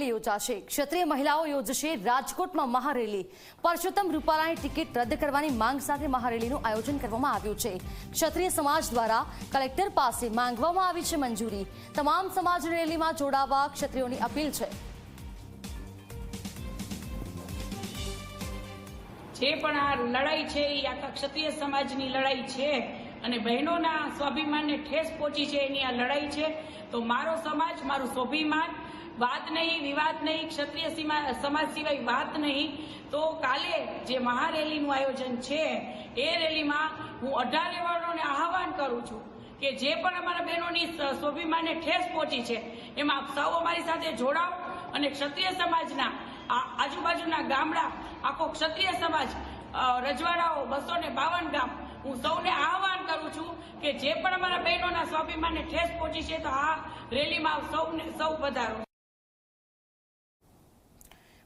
મહારેલી યોજાશે. ક્ષત્રિય મહિલાઓ યોજશે રાજકોટમાં મહારેલી. પરસોત્તમ રૂપાલાની ટિકિટ રદ કરવાની માંગ સાથે મહારેલીનું આયોજન કરવામાં આવ્યું છે. ક્ષત્રિય સમાજ દ્વારા કલેક્ટર પાસે માંગવામાં આવી છે મંજૂરી. તમામ સમાજ રેલીમાં જોડાવા ક્ષત્રિયોની અપીલ છે. જે પણ આ લડાઈ છે, એ આખા ક્ષત્રિય સમાજની લડાઈ છે. અને બહેનોના સ્વાભિમાનને ઠેસ પહોંચી છે, એની આ લડાઈ છે. તો મારો સમાજ, મારું સ્વાભિમાન, વાત નહીં, વિવાદ નહીં, ક્ષત્રિય સીમા- સમાજ સિવાય વાત નહીં. તો કાલે જે મહારેલીનું આયોજન છે, એ રેલીમાં હું અઢાર વર્ણોને આહવાન કરું છું કે જે પણ અમારા બહેનોની સ્વાભિમાનને ઠેસ પહોંચી છે, એમાં સૌ અમારી સાથે જોડાઓ અને ક્ષત્રિય સમાજના આજુબાજુના ગામડા, આખો ક્ષત્રિય સમાજ રજવાડાઓ બસો ને બાવન ગામ, હું સૌને આહવાન કરું છું કે જે પણ અમારા બહેનોના સ્વાભિમાનને ઠેસ પહોંચી છે તો આ રેલીમાં સૌને સૌ પધારો